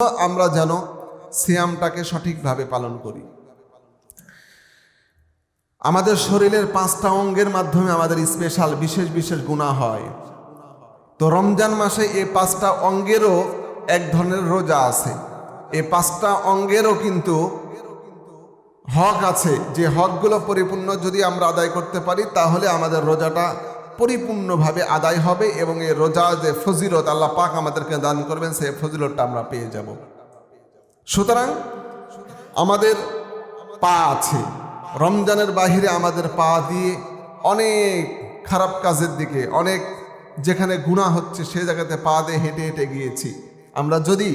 আমরা যেন সিয়ামটাকে সঠিকভাবে পালন করি। আমাদের শরীরের পাঁচটা অঙ্গের মাধ্যমে আমাদের স্পেশাল, বিশেষ বিশেষ গুণা হয়। তো রমজান মাসে এই পাঁচটা অঙ্গেরও এক ধরনের রোজা আছে। এই পাঁচটা অঙ্গেরও কিন্তু হক আছে। যে হকগুলো পরিপূর্ণ যদি আমরা আদায় করতে পারি, তাহলে আমাদের রোজাটা পরিপূর্ণভাবে আদায় হবে এবং এই রোজা যে ফজিলত আল্লাহ পাক আমাদেরকে দান করবেন, সেই ফজিলতটা আমরা পেয়ে যাব। সুতরাং আমাদের পা আছে। রমজানের বাহিরে আমাদের পা দিয়ে অনেক খারাপ কাজের দিকে, অনেক যেখানে গুণা হচ্ছে, সে জায়গাতে পা দিয়ে হেঁটে হেঁটে গিয়েছি। আমরা যদি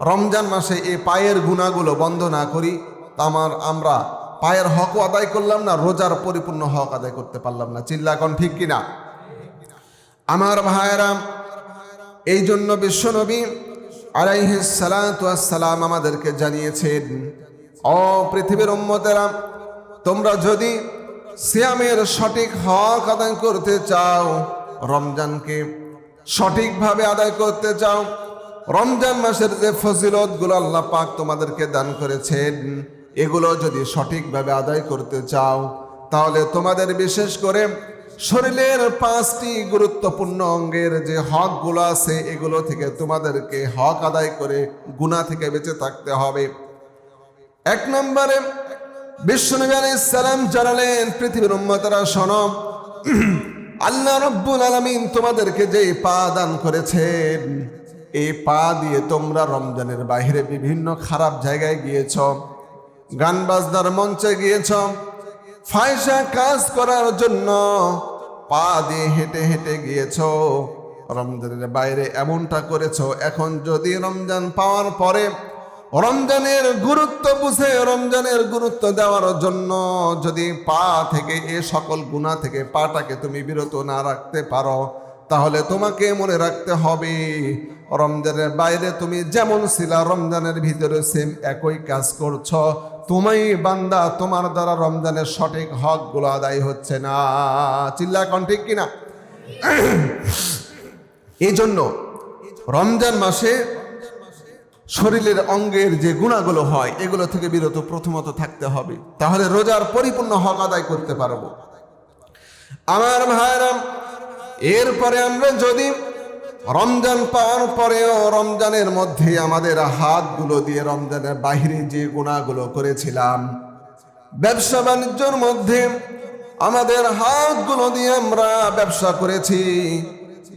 রমজান মাসে এই পায়ের গুণাগুলো বন্ধ না করি আমার, আমরা পায়ের হকও আদায় করলাম না, রোজার পরিপূর্ণ হক আদায় করতে পারলাম না। চিল্লা এখন ঠিক কিনা? আমার ভাইয়েরাম এই জন্য বিশ্বনবী আলাইহিসালাম আমাদেরকে জানিয়েছেন, ও পৃথিবীর উম্মতেরা, তোমরা যদি সিয়ামের সঠিক হক আদায় করতে চাও, রমজানকে সঠিকভাবে আদায় করতে চাও, রমজান মাসের যে ফজিলতগুলো আল্লাহ পাক তোমাদেরকে দান করেছেন এগুলো যদি সঠিকভাবে আদায় করতে চাও, তাহলে তোমাদের বিশেষ করে শরীরের পাঁচটি গুরুত্বপূর্ণ অঙ্গের যে হকগুলো আছে, এগুলো থেকে তোমাদেরকে হক আদায় করে গুণা থেকে বেঁচে থাকতে হবে। এক নম্বরে বিশ্বনবী আলাইহিস সালাম জানালেন, পৃথিবীর উম্মতরা শোনো, আল্লাহ রব্বুল আলামিন তোমাদেরকে যে পা দান করেছেন, এই পা দিয়ে তোমরা রমজানের বাইরে বিভিন্ন খারাপ জায়গায় গিয়েছ। গান বাজনার মঞ্চে গিয়েছ। ফায়সা কাজ করার জন্য পা দিয়ে হেঁটে হেঁটে গিয়েছ। রমজানের বাইরে এমনটা করেছ, এখন যদি রমজান পাওয়ার পরে রমজানের গুরুত্ব বুঝে রমজানের গুরুত্ব দেওয়ার জন্য যদি পা থেকে, এ সকল গুণা থেকে পাটাকে তুমি বিরত না রাখতে পারো তাহলে তোমাকে মনে রাখতে হবে, রমজানের বাইরে তুমি যেমন ছিলা, রমজানের ভিতরে সেম একই কাজ করছ। তুমি বান্দা, তোমার দ্বারা রমজানের সঠিক হকগুলো আদায় হচ্ছে না। চিল্লা এখন ঠিক কিনা? এই জন্য রমজান মাসে শরীরের অঙ্গের যে গুণাগুলো হয়, এগুলো থেকে বিরত প্রথমত থাকতে হবে। তাহলে রোজার পরিপূর্ণ হক আদায় করতে পারব। আমার ভাইরাম এরপরে আমরা যদি রমজান পাওয়ার পরেও রমজানের মধ্যে আমাদের হাতগুলো দিয়ে রমজানের বাহিরে যে গুণাগুলো করেছিলাম, ব্যবসা বাণিজ্যর মধ্যে আমাদের হাতগুলো দিয়ে আমরা ব্যবসা করেছি,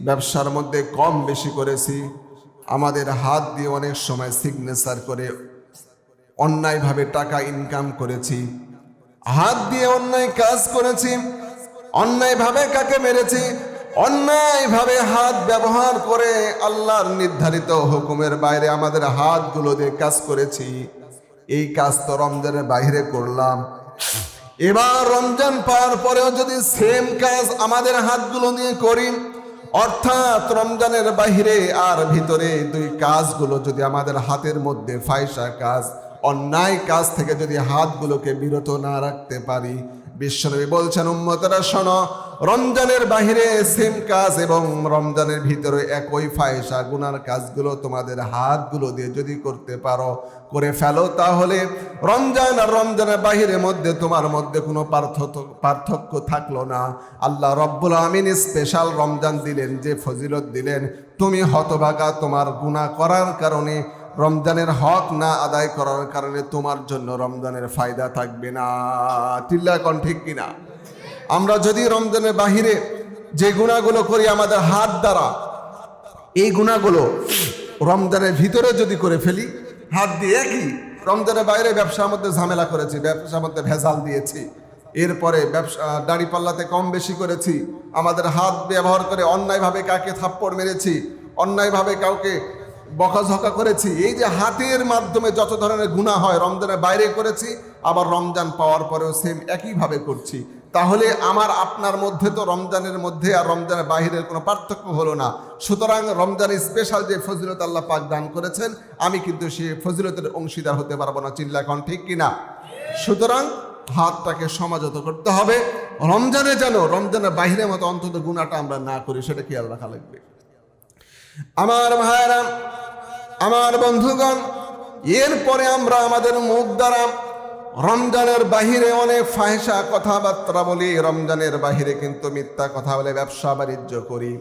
ব্যবসার মধ্যে কম বেশি করেছি, আমাদের হাত দিয়ে অনেক সময় সিগনেচার করে অন্যায়ভাবে টাকা ইনকাম করেছি, হাত দিয়ে অন্যায় কাজ করেছি, অন্যায়ভাবে কাকে মেরেছি অন্যায়ভাবে হাত ব্যবহার করে আল্লাহর নির্ধারিত হুকুমের বাইরে আমাদের হাতগুলো দিয়ে কাজ করেছি। এই কাজ তো রমজানের বাইরে করলাম। এবার রমজান পাওয়ার পরেও যদি সেম কাজ আমাদের হাতগুলো নিয়ে করি, অর্থাৎ রমজানের বাহিরে আর ভিতরে দুই কাজগুলো যদি আমাদের হাতের মধ্যে ফায়সা কাজ, অন্যায় কাজ থেকে যদি হাতগুলোকে বিরত না রাখতে পারি, বিশ্বনবী বলছেন, উম্মতরা শোনো রমজানের বাহিরে সেম কাজ এবং রমজানের ভিতরে একই ফায়সা, গুনার কাজগুলো তোমাদের হাতগুলো দিয়ে যদি করতে পারো, করে ফেলো, তাহলে রমজান আর রমজানের বাহিরের মধ্যে তোমার মধ্যে কোনো পার্থক্য পার্থক্য থাকল না। আল্লাহ রব্বুল আমিন স্পেশাল রমজান দিলেন, যে ফজিলত দিলেন, তুমি হতভাগা তোমার গুণা করার কারণে, রমজানের হক না আদায় করার কারণে তোমার জন্য রমজানের ফায়দা থাকবে না। টিল্লা কন ঠিক কিনা? আমরা যদি রমজানের বাহিরে যে গুণাগুলো করি আমাদের হাত দ্বারা, এই গুণাগুলো রমজানের ভিতরে যদি করে ফেলি, হাত দিয়ে একই রমজানের বাইরে ব্যবসার মধ্যে ঝামেলা করেছি, ব্যবসার মধ্যে ভেজাল দিয়েছি। এরপরে ব্যবসা দাড়ি পাল্লাতে কম বেশি করেছি। আমাদের হাত ব্যবহার করে অন্যায়ভাবে কাকে থাপ্পড় মেরেছি, অন্যায়ভাবে কাউকে বকাঝকা করেছি। এই যে হাতের মাধ্যমে যত ধরনের গুণা হয় রমজানের বাইরে করেছি, আবার রমজান পাওয়ার পরেও সেম একইভাবে করছি। তাহলে আমার আপনার মধ্যে তো রমজানের মধ্যে আর রমজানের বাহিরের কোনো পার্থক্য হলো না। সুতরাং রমজানের স্পেশাল যে ফজিলত আল্লাহ পাক দান করেছেন, আমি কিন্তু সে ফজিলতের অংশীদার হতে পারব না। চিল্লা এখন ঠিক কিনা? সুতরাং হাতটাকে সমাজত করতে হবে। রমজানে যেন, রমজানের বাহিরের মতো অন্তত গুণাটা আমরা না করি, সেটা খেয়াল রাখা লাগবে আমার ভাইয়েরা, আমার বন্ধুগণ, এরপরে আমরা আমাদের মুখ দ্বারা রমজানের বাহিরে অনেক ফাহেসা কথাবার্তা বলি, রমজানের বাহিরে কিন্তু মিথ্যা কথা বলে ব্যবসা বাণিজ্য করি।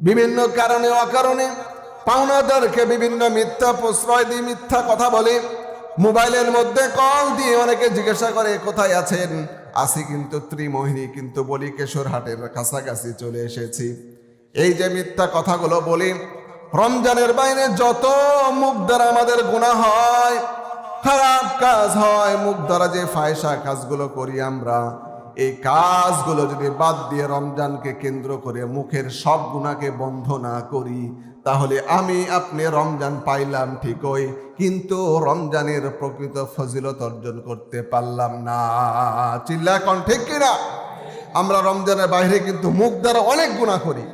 বিভিন্ন কারণে অকারণে পাওনাদারকে বিভিন্ন মিথ্যা প্রশ্রয় দিয়ে মিথ্যা কথা বলে। মোবাইলের মধ্যে কল দিয়ে অনেকে জিজ্ঞাসা করে, কোথায় আছেন? আসি কিন্তু ত্রিমোহিনী, কিন্তু বলি কেশর হাটের কাছাকাছি চলে এসেছি। এই যে মিথ্যা কথাগুলো বলি, রমজানের বাইরে যত মুখ দ্বারা আমাদের গুণা হয় খারাপ কাজ হয়, মুখ দ্বারা যে ফায়সা কাজগুলো করি আমরা, এই কাজগুলো যদি বাদ দিয়ে রমজানকে কেন্দ্র করে মুখের সব গুণাকে বন্ধ না করি, তাহলে আমি আপনি রমজান পাইলাম ঠিকই, কিন্তু রমজানের প্রকৃত ফজিলত অর্জন করতে পারলাম না। চিল্লা এখন ঠিক কিনা? আমরা রমজানের বাইরে কিন্তু মুখ দ্বারা অনেক গুণা করি।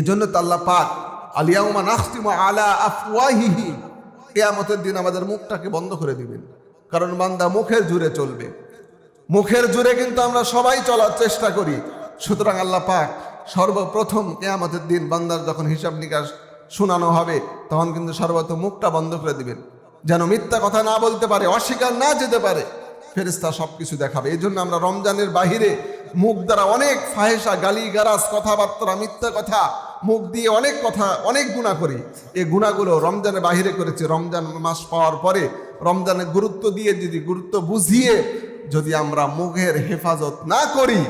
এজন্য তো আল্লাহ পাক নাখতিমু আলা আফওয়াহিহি কিয়ামতের দিন আমাদের মুখটাকে বন্ধ করে দিবেন। কারণ বান্দা মুখের জুড়ে চলবে। মুখের জুড়ে কিন্তু আমরা সবাই চলার চেষ্টা করি। সুতরাং আল্লাহ পাক সর্বপ্রথম কেয়ামতের দিন বান্দার যখন হিসাব নিকাশ শোনানো হবে, তখন কিন্তু সর্বপ্রথম মুখটা বন্ধ করে দিবেন। যেন মিথ্যা কথা না বলতে পারে, অস্বীকার না যেতে পারে ফেরেস্তা সব কিছু দেখাবে। এই জন্য আমরা রমজানের বাহিরে মুখ দ্বারা অনেক ফাহেসা গালি গারাজ কথাবার্তা, মিথ্যা কথা মুখ দিয়ে অনেক কথা, অনেক গুণা করি। এই গুণাগুলো রমজানের বাহিরে করেছি। রমজান মাস পাওয়ার পরে রমজানের গুরুত্ব দিয়ে যদি গুরুত্ব বুঝিয়ে যদি আমরা মুখের হেফাজত না করি,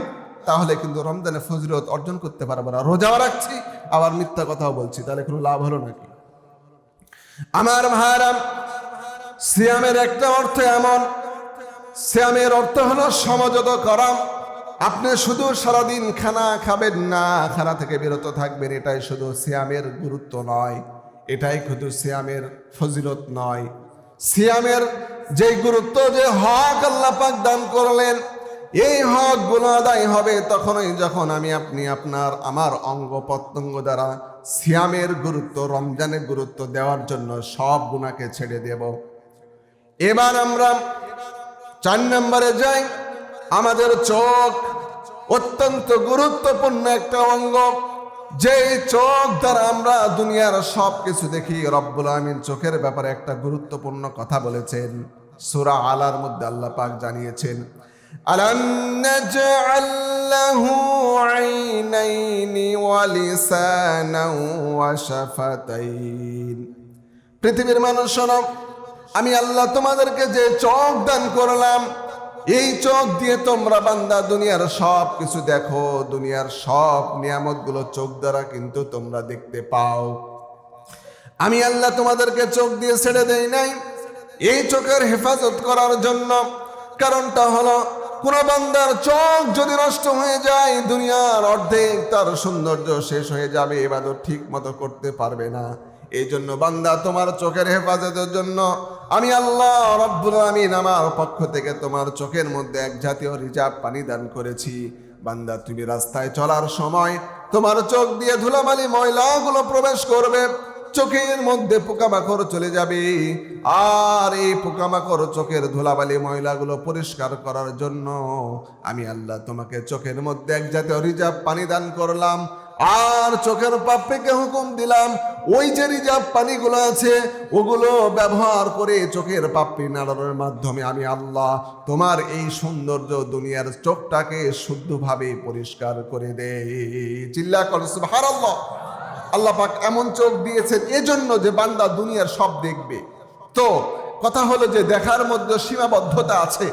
তাহলে কিন্তু রমজানের ফজিলত অর্জন করতে পারব না। রোজাও রাখছি, আবার মিথ্যা কথাও বলছি। তাহলে কোনো লাভ হলো নাকি? আমার ভাইরাম সিয়ামের একটা অর্থ এমন। সিয়ামের অর্থ হলো সমঝোত করা আপনি শুধু সারাদিন খানা খাবেন না, খানা থেকে বিরত থাকবেন, এটাই শুধু সিয়ামের গুরুত্ব নয়। এটাই শুধু সিয়ামের ফজিলত নয়। সিয়ামের যে গুরুত্ব যে হক আল্লাহ পাক দান করলেন, এই হকগুলো আদায় হবে তখনই যখন আমি আপনি আপনার, আমার অঙ্গ প্রত্যঙ্গ দ্বারা সিয়ামের গুরুত্ব, রমজানের গুরুত্ব দেওয়ার জন্য সব গুণাকে ছেড়ে দেব। এবার আমরা চার নম্বরে যাই। আমাদের চোখ অত্যন্ত গুরুত্বপূর্ণ একটা অঙ্গ। যে চোখ দ্বারা আমরা দুনিয়ার সব কিছু দেখি, রব্বুল আমিন চোখের ব্যাপারে একটা গুরুত্বপূর্ণ কথা বলেছেন। সুরা আলার মধ্যে আল্লাহ পাক জানিয়েছেন পৃথিবীর মানুষ শোনো, আমি আল্লাহ তোমাদেরকে যে চোখ দান করলাম এই চোখ দিয়ে তোমরা বান্দা, দুনিয়ার সব কিছু দেখো। দুনিয়ার সব নিয়ামতগুলো চোখ দ্বারা কিন্তু তোমরা দেখতে পাও। আমি আল্লাহ তোমাদেরকে চোখ দিয়ে ছেড়ে দেই নাই। এই চোখের হেফাজত করার জন্য কারণটা হলো, কোন বান্দার চোখ যদি নষ্ট হয়ে যায়, দুনিয়ার অর্ধেক তার সৌন্দর্য শেষ হয়ে যাবে, এবাদত ঠিক মতো করতে পারবে না। এই জন্য বান্দা তোমার চোখের হেফাজতের জন্য আমি আল্লাহ রব্বুল আমিন আমার পক্ষ থেকে তোমার চোখের মধ্যে এক জাতীয় রিজার্ভ পানি দান করেছি। বান্দা, তুমি রাস্তায় চলার সময় তোমার চোখ দিয়ে ধুলাবালি ময়লাগুলো প্রবেশ করবে, চোখের মধ্যে পোকামাকড় চলে যাবে। আর এই পোকামাকড় চোখের ধুলাবালি ময়লাগুলো পরিষ্কার করার জন্য আমি আল্লাহ তোমাকে চোখের মধ্যে এক জাতীয় রিজার্ভ পানি দান করলাম। আর চোখের পাপ্পিকে হুকুম দিলাম, ওই যে রিজার্ভ পানিগুলো আছে, ওগুলো ব্যবহার করে চোখের পাপ্পি নাড়ানোর মাধ্যমে আমি আল্লাহ তোমার এই সৌন্দর্য দুনিয়ার চোখটাকে শুদ্ধভাবে পরিষ্কার করে দে চিল্লা করো, সুবহানাল্লাহ। আল্লাহ পাক এমন চোখ দিয়েছেন, এজন্য যে বান্দা দুনিয়ার সব দেখবে। তো, কথা হলো যে দেখার মধ্যে সীমাবদ্ধতা আছে।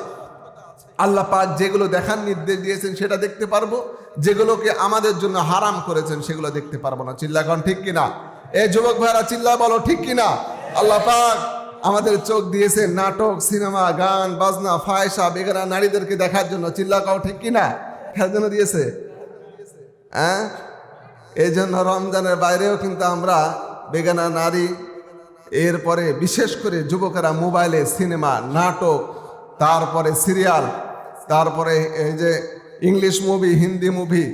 আল্লাহ পাক যেগুলো দেখার নির্দেশ দিয়েছেন সেটা দেখতে পারব। যেগুলোকে আমাদের জন্য হারাম করেছেন সেগুলো দেখতে পারব না। চিল্লা কন ঠিক কিনা? এ যুবক ভাইরা, চিল্লা বলো ঠিক কিনা? আল্লাহ পাক আমাদের চোখ দিয়েছে নাটক, সিনেমা, গান, বাজনা, ফায়সা বেগানা নারীদেরকে দেখার জন্য। চিল্লা কাও ঠিক কিনা? খেয়ার জন্য দিয়েছে? হ্যাঁ? এই জন্য রমজানের বাইরেও কিন্তু আমরা বেগানা নারী, এরপরে বিশেষ করে যুবকেরা মোবাইলে সিনেমা, নাটক, তারপরে সিরিয়াল তারপরে এই যে ইংলিশ মুভি, হিন্দি মুভি,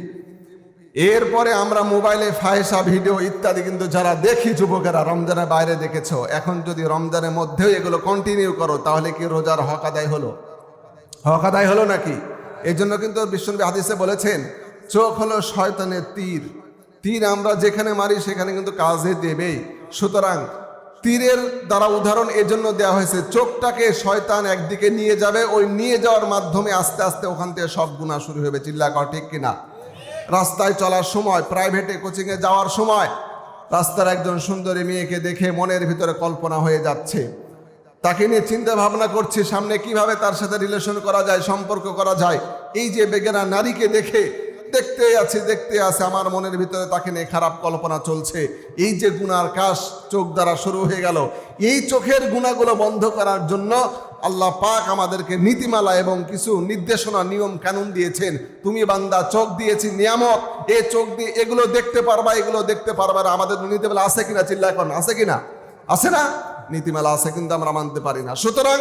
এরপরে আমরা মোবাইলে ফায়সা ভিডিও ইত্যাদি কিন্তু যারা দেখি যুবকেরা রমজানের বাইরে দেখেছ, এখন যদি রমজানের মধ্যেও এগুলো কন্টিনিউ করো, তাহলে কি রোজার হক আদায় হলো? হক আদায় হলো নাকি? এই জন্য কিন্তু বিশ্বনবী হাদিসে বলেছেন, চোখ হলো শয়তানের তীর। তীর আমরা যেখানে মারি, সেখানে কিন্তু কাজে দেবেই। সুতরাং তীরের দ্বারা উদাহরণ এজন্য দেওয়া হয়েছে, চোখটাকে শয়তান একদিকে নিয়ে যাবে, ওই নিয়ে যাওয়ার মাধ্যমে আস্তে আস্তে ওখান থেকে সব গুণা শুরু হবে। চিল্লা কর, ঠিক কিনা? রাস্তায় চলার সময় প্রাইভেটে কোচিংয়ে যাওয়ার সময়, রাস্তার একজন সুন্দরী মেয়েকে দেখে মনের ভিতরে কল্পনা হয়ে যাচ্ছে। তাকে নিয়ে চিন্তা ভাবনা করছি, সামনে কীভাবে তার সাথে রিলেশন করা যায়, সম্পর্ক করা যায়? এই যে বেগেনা নারীকে দেখে দেখতে আছে দেখতে আছে, আমার মনের ভিতরে তাকে নিয়ে খারাপ কল্পনা চলছে। এই যে গুনার কাশ চোখ দ্বারা শুরু হয়ে গেল। এই চোখের গুণাগুলো বন্ধ করার জন্য আল্লাহ পাক আমাদেরকে নীতিমালা এবং কিছু নির্দেশনা, নিয়ম, কানুন দিয়েছেন। তুমি বান্দা, চোখ দিয়েছি নিয়ামক এ চোখ দিয়ে এগুলো দেখতে পারবা, এগুলো দেখতে পারবা আমাদের নীতিমালা আছে কিনা চিল্লা এখন আছে কিনা? আছে না? নীতিমালা আছে কিন্তু আমরা মানতে পারি না। সুতরাং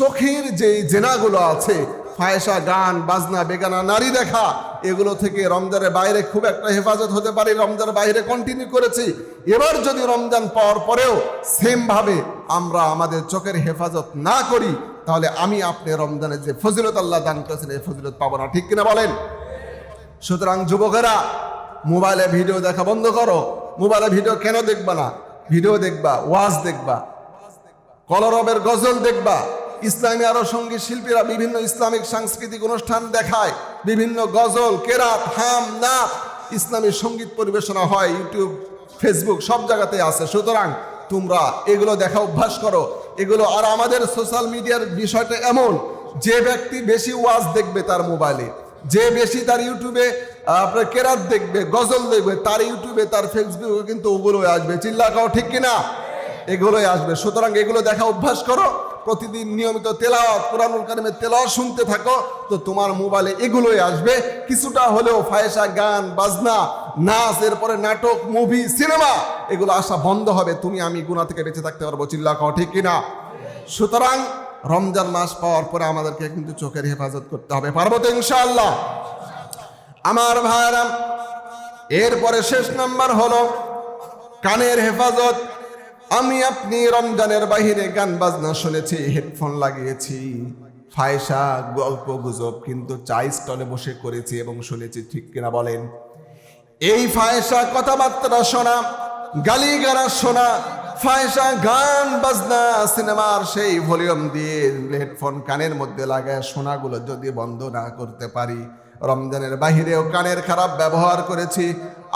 চোখের যে জেনাগুলো আছে ফায়সা গান, বাজনা, বেগানা, নারী দেখা, এগুলো থেকে রমজানের বাইরে খুব একটা হেফাজত হতে পারে, রমজানের বাইরে কন্টিনিউ করেছি। এবার যদি রমজান পাওয়ার পরেও সেম ভাবে আমরা আমাদের চোখের হেফাজত না করি, তাহলে আমি আপনি রমজানের যে ফজিলত আল্লাহ দান করেছেন, এই ফজিলত পাবো না। ঠিক কিনা বলেন? সুতরাং যুবকেরা, মোবাইলে ভিডিও দেখা বন্ধ করো। মোবাইলে ভিডিও কেন দেখবা না? ভিডিও দেখবা, ওয়াজ দেখবা। কলরবের গজল দেখবা। ইসলামী আরও সংগীত শিল্পীরা বিভিন্ন ইসলামিক সাংস্কৃতিক অনুষ্ঠান দেখায়, বিভিন্ন গজল, কেরাত, হাম নাচ ইসলামী সংগীত পরিবেশনা হয়, ইউটিউব, ফেসবুক, সব জায়গাতে আছে। সুতরাং তোমরা এগুলো দেখা অভ্যাস করো। এগুলো আর আমাদের সোশ্যাল মিডিয়ার বিষয়টা এমন, যে ব্যক্তি বেশি ওয়াজ দেখবে তার মোবাইলে, যে বেশি তার ইউটিউবে আপনার কেরাত দেখবে, গজল দেখবে, তার ইউটিউবে, তার ফেসবুকে কিন্তু ওগুলোই আসবে। চিল্লা খাও ঠিক কিনা? এগুলোই আসবে। সুতরাং এগুলো দেখা অভ্যাস করো প্রতিদিন নিয়মিত তেলাওয়াত, কোরআনুল কারিমের তেলাওয়াত শুনতে থাকো, তো তোমার মোবাইলে এগুলোই আসবে। কিছুটা হলেও ফায়সা গান, বাজনা, নাচ, এরপরে নাটক, মুভি, সিনেমা, এগুলো আসা বন্ধ হবে। তুমি, আমি গুণা থেকে বেঁচে থাকতে পারব চিল্লা খাও ঠিক কিনা? সুতরাং রমজান মাস পাওয়ার পরে আমাদেরকে কিন্তু চোখের হেফাজত করতে হবে। পারব তো ইনশাআল্লাহ? আমার ভাইরা এরপরে শেষ নাম্বার হলো কানের হেফাজত। আমি আপনি রমজানের বাহিরে গান বাজনা শুনেছি, হেডফোন লাগিয়েছি, ফায়সা, গল্প গুজব কিন্তু চাই স্টলে বসে করেছি এবং শুনেছি, ঠিক কিনা বলেন? এই ফায়সা কথাবার্তা শোনা গালিগারা শোনা, ফায়সা গান বাজনা সিনেমার সেই ভলিউম দিয়ে হেডফোন কানের মধ্যে লাগায় শোনাগুলো যদি বন্ধ না করতে পারি, রমজানের বাহিরেও কানের খারাপ ব্যবহার করেছি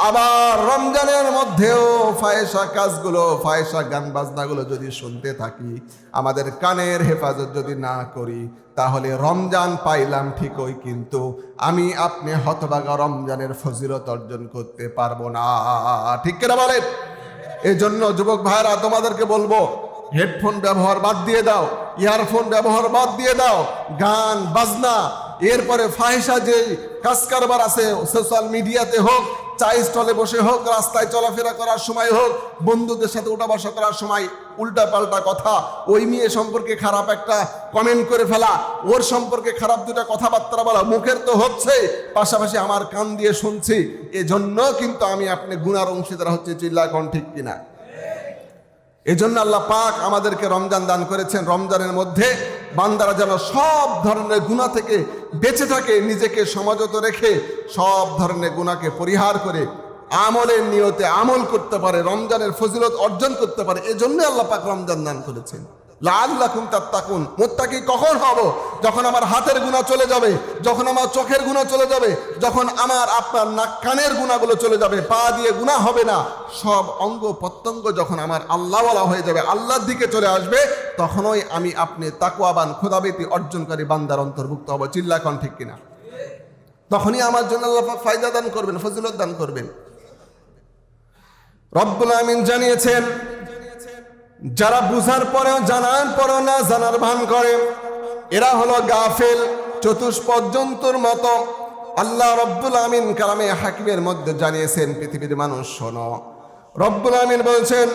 আবার রমজানের মধ্যেও ফায়সা কাজগুলো ফায়সা গান বাজনাগুলো যদি শুনতে থাকি, আমাদের কানের হেফাজত যদি না করি, তাহলে রমজান পাইলাম ঠিকই, কিন্তু আমি আপনি হতবাগা রমজানের ফজিলত অর্জন করতে পারব না। ঠিক কিনা বলেন? এই জন্য যুবক ভাইরা তোমাদেরকে বলব, হেডফোন ব্যবহার বাদ দিয়ে দাও, ইয়ারফোন ব্যবহার বাদ দিয়ে দাও, গান, বাজনা, এরপরে ফাহিসা যে কাজ কারবার আছে সোশ্যাল মিডিয়াতে হোক চা স্টলে বসে হোক, রাস্তায় চলাফেরা করার সময় হোক, বন্ধুদের সাথে উঠা বসা করার সময় উল্টা পাল্টা কথা। ওই মেয়ে সম্পর্কে খারাপ একটা কমেন্ট করে ফেলা, ওর সম্পর্কে খারাপ দুটা কথাবার্তা বলা মুখের তো হচ্ছে, পাশাপাশি আমার কান দিয়ে শুনছি। এজন্য কিন্তু আমি আপনি গুনার অংশীদার হচ্ছে চিল্লা কোন ঠিক কিনা? এজন্য আল্লাহ পাক আমাদেরকে রমজান দান করেছেন। রমজানের মধ্যে বান্দারা যেন সব ধরনের গুণা থেকে বেঁচে থাকে, নিজেকে সমাজত রেখে সব ধরনের গুণাকে পরিহার করে আমলের নিয়তে আমল করতে পারে, রমজানের ফজিলত অর্জন করতে পারে। এজন্য আল্লাহ পাক রমজান দান করেছেন। লাল্লাকুম তাত্তাকুন, মোত্তাকি কখন হব? যখন আমার হাতের গুণা চলে যাবে, যখন আমার চোখের গুণা চলে যাবে, যখন আমার আপনার নাক কানের গুণাগুলো চলে যাবে, পা দিয়ে গুণা হবে না। সব অঙ্গ প্রত্যঙ্গ যখন আমার আল্লাহওয়ালা হয়ে যাবে, আল্লাহর দিকে চলে আসবে, তখনই আমি আপনি তাকুয়াবান খোদাবেতি অর্জনকারী বান্দার অন্তর্ভুক্ত হব। চিল্লাকন ঠিক কিনা? তখনই আমার জন্য আল্লাহ ফায়দা দান করবেন, ফজিলত দান করবেন। রব্বুল আমিন জানিয়েছেন যারা বুঝার পরেও জানার পরেও না জানার ভান করে এরা হলো গাফেল চতুষ্পদ জন্তুর মতো আল্লাহ রব্বুল আমিন কালামে হাকিমের মধ্যে জানিয়েছেন পৃথিবীর মানুষ শোনো রব্বুল আমিন বলছেন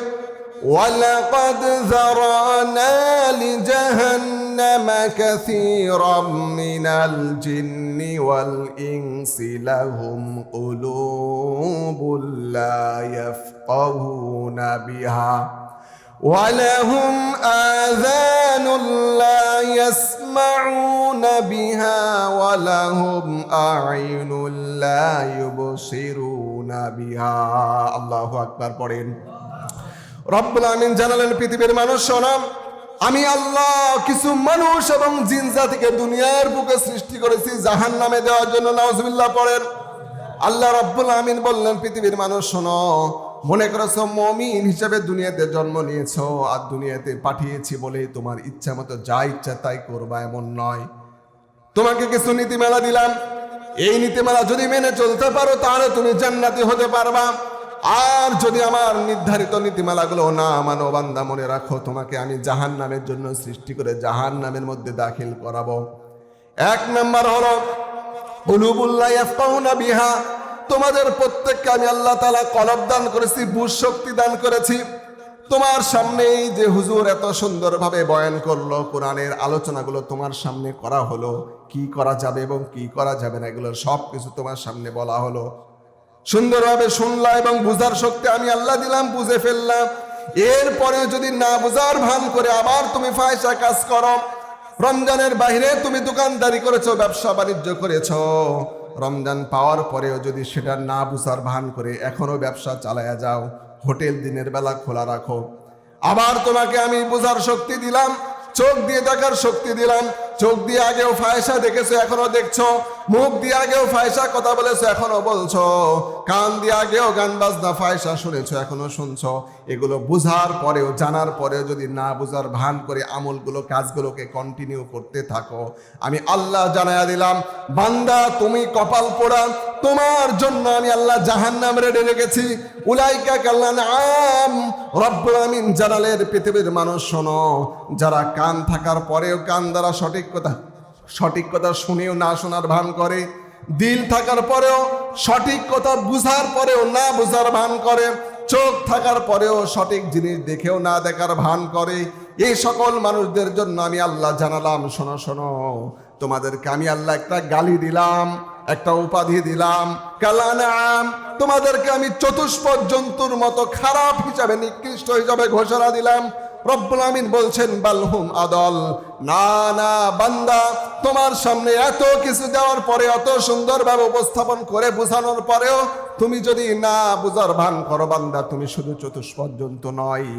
ولقد ذرأنا لجهنم كثيرا من الجن والإنس لهم قلوب لا يفقهون بها ولهم آذان لا يسمعون بها ولهم أعين لا يبصرون بها الله أكبر পড়েন রব্বুল আমিন জানালেন পৃথিবীর মানুষ শোনাম আমি আল্লাহ কিছু মানুষ এবং জিন জাতিকে দুনিয়ার বুকে সৃষ্টি করেছি জাহান নামে দেওয়ার জন্য নাউজুবিল্লাহ পড়েন আল্লাহ রব্বুল আমিন বললেন পৃথিবীর মানুষ শোনো মনে করেছ মমিন হিসেবে দুনিয়াতে জন্ম নিয়েছো, আর দুনিয়াতে পাঠিয়েছি বলে তোমার ইচ্ছা মতো যা ইচ্ছা তাই করবা, এমন নয়। তোমাকে কিছু নীতিমালা দিলাম। এই নীতিমালা যদি মেনে চলতে পারো, তাহলে তুমি জান্নাতি হতে পারবা। আর যদি আমার নির্ধারিত নীতিমালাগুলো না মানো, বান্দা, মনে রাখো, তোমাকে আমি জাহান নামের জন্য সৃষ্টি করে জাহান নামের মধ্যে দাখিল করাবো। এক নাম্বার হলো বিহা। তোমাদের প্রত্যেককে আমি আল্লাহ তালা কলব দান করেছি, বুঝ শক্তি দান করেছি। তোমার সামনেই যে হুজুর এত সুন্দরভাবে বয়ান করল, কোরআনের আলোচনাগুলো তোমার সামনে করা হলো, কি করা যাবে এবং কি করা যাবে না, এগুলো সব কিছু তোমার সামনে বলা হলো। সুন্দরভাবে শুনলা এবং বুঝার শক্তি আমি আল্লাহ দিলাম, বুঝে ফেললাম এরপরে যদি না বুঝার ভান করে আবার তুমি ফায়সা কাজ করো, রমজানের বাইরে তুমি দোকানদারি করেছ, ব্যবসা বাণিজ্য করেছ। রমজান পাওয়ার পরেও যদি সেটা না বুঝার ভান করে এখনও ব্যবসা চালায়া যাও, হোটেল দিনের বেলা খোলা রাখো। আবার তোমাকে আমি বোঝার শক্তি দিলাম চোখ দিয়ে দেখার শক্তি দিলাম। চোখ দিয়ে আগেও ফায়সা দেখেছ এখনও দেখছ। মুখ দিয়ে আগেও ফায়সা কথা বলেছ এখনও বলছো। কান দিয়ে আগেও গান বাজনা ফায়সা শুনেছো এখনও শুনছো। এগুলো বুঝার পরেও, জানার পরেও যদি না বুঝার ভান করে আমলগুলো, কাজগুলোকে কন্টিনিউ করতে থাকো। আমি আল্লাহ জানায়া দিলাম, বান্দা, তুমি কপাল পোড়া তোমার জন্য আমি আল্লাহ জাহান্নাম রেডে রেখেছি। উলাইকা কাল্লান আম। রব্বুল আমিন জানালের পৃথিবীর মানুষ, শোনো, যারা কান থাকার পরেও কান দ্বারা সঠিক কথা সঠিক কথা শুনেও না শোনার ভান করে, দিল থাকার পরেও সঠিক কথা বুঝার পরেও না বুঝার ভান করে, চোখ থাকার পরেও সঠিক জিনিস দেখেও না দেখার ভান করে, এই সকল মানুষদের জন্য আমি আল্লাহ জানালাম, শোনো শোনো। তোমাদেরকে আমি আল্লাহ একটা গালি দিলাম, একটা উপাধি দিলাম। কালানাম তোমাদেরকে আমি চতুষ্পদ জন্তুর মতো খারাপ হিসাবে নিকৃষ্ট হিসাবে ঘোষণা দিলাম। রব্বুল আমিন বলছেন বালহুম আদল। না না, বান্দা, তোমার সামনে এত কিছু দেওয়ার পরে, অত সুন্দরভাবে উপস্থাপন করে বোঝানোর পরেও তুমি যদি না বুঝার ভান করো, বান্দা, তুমি শুধু চতুষ্পদ জন্তু নয়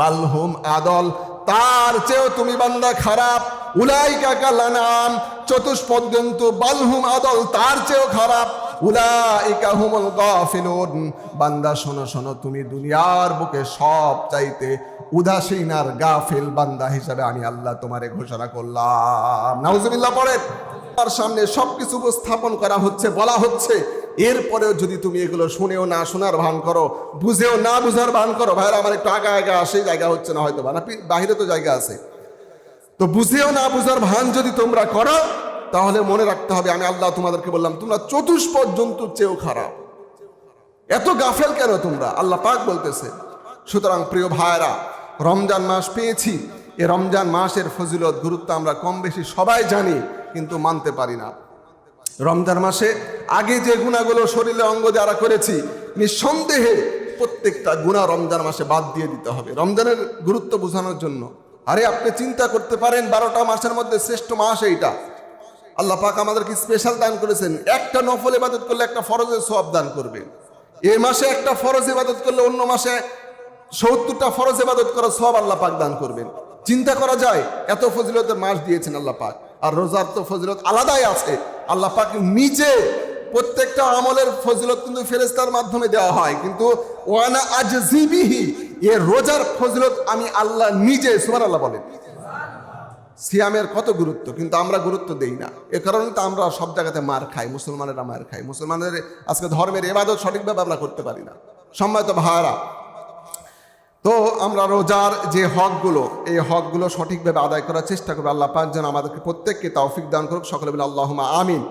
বালহুম আদল। তার চেয়েও তুমি, বান্দা, খারাপ। উলাইকা কালানাম চতুষ্পদ জন্তু বালহুম আদল, তার চেয়েও খারাপ। উলাইকা হুমুল গাফিলুন। বান্দা, শোনো শোনো, তুমি দুনিয়ার বুকে সব চাইতে উদাসীন আর গাফিল বান্দা হিসাবে আমি আল্লাহ তোমারে ঘোষণা করলাম। নাউজুবিল্লাহ পড়ে। তার সামনে সবকিছু উপস্থাপন করা হচ্ছে, বলা হচ্ছে। এরপরেও যদি তুমি এগুলো শুনেও না শোনার ভান করো, বুঝেও না বুঝার ভান করো ভাইরা আমার একটু আগা আগা আসে জায়গা হচ্ছে না হয়তো না বাহিরে তো জায়গা আছে। তো বুঝেও না বুঝার ভান যদি তোমরা করো, তাহলে মনে রাখতে হবে, আমি আল্লাহ তোমাদেরকে বললাম, তোমরা চতুষ্পদ জন্তুর চেয়েও খারাপ। এত গাফেল কেন তোমরা? আল্লাহ পাক বলতেছে। সুতরাং প্রিয় ভাইরা রমজান মাস পেয়েছি। এ রমজান মাসের ফজিলত, গুরুত্ব আমরা কম বেশি সবাই জানি, কিন্তু মানতে পারি না। রমজান মাসে আগে যে গুণাগুলো শরীরে অঙ্গ দ্বারা করেছি, নিঃসন্দেহে প্রত্যেকটা গুণা রমজান মাসে বাদ দিয়ে দিতে হবে। রমজানের গুরুত্ব বোঝানোর জন্য। আরে, আপনি চিন্তা করতে পারেন, বারোটা মাসের মধ্যে শ্রেষ্ঠ মাস এইটা। আল্লাহ পাক আমাদেরকে স্পেশাল দান করেছেন। একটা নফল ইবাদত করলে একটা ফরজের সব দান করবে। এই মাসে একটা ফরজ ইবাদত করলে অন্য মাসে সত্তরটা ফরজ ইবাদত করার সব আল্লাহ পাক দান করবেন। চিন্তা করা যায়, এত ফজিলতের মাস দিয়েছেন আল্লাহ পাক। আর রোজার তো ফজিলত আলাদাই আছে। আল্লাহ পাক নিজে প্রত্যেকটা আমলের ফজিলত কিন্তু ফেরেস্তার মাধ্যমে দেওয়া হয়। কিন্তু ওয়ানা আজ জিবিহি এ রোজার ফজিলত আমি আল্লাহ নিজে সুমান আল্লাহ বলেন। সিয়ামের কত গুরুত্ব, কিন্তু আমরা গুরুত্ব দেই না। এ কারণে তো আমরা সব জায়গাতে মার খাই, মুসলমানেরা মার খাই মুসলমানের আজকে ধর্মের এবাদত সঠিকভাবে আমরা করতে পারি না। সম্মানিত ভাইরা তো আমরা রোজার যে হকগুলো, এই হকগুলো সঠিকভাবে আদায় করার চেষ্টা করব। আল্লাহ পাক যেন আমাদেরকে প্রত্যেককে তৌফিক দান করুক। সকলে বলে আল্লাহমা আমিন।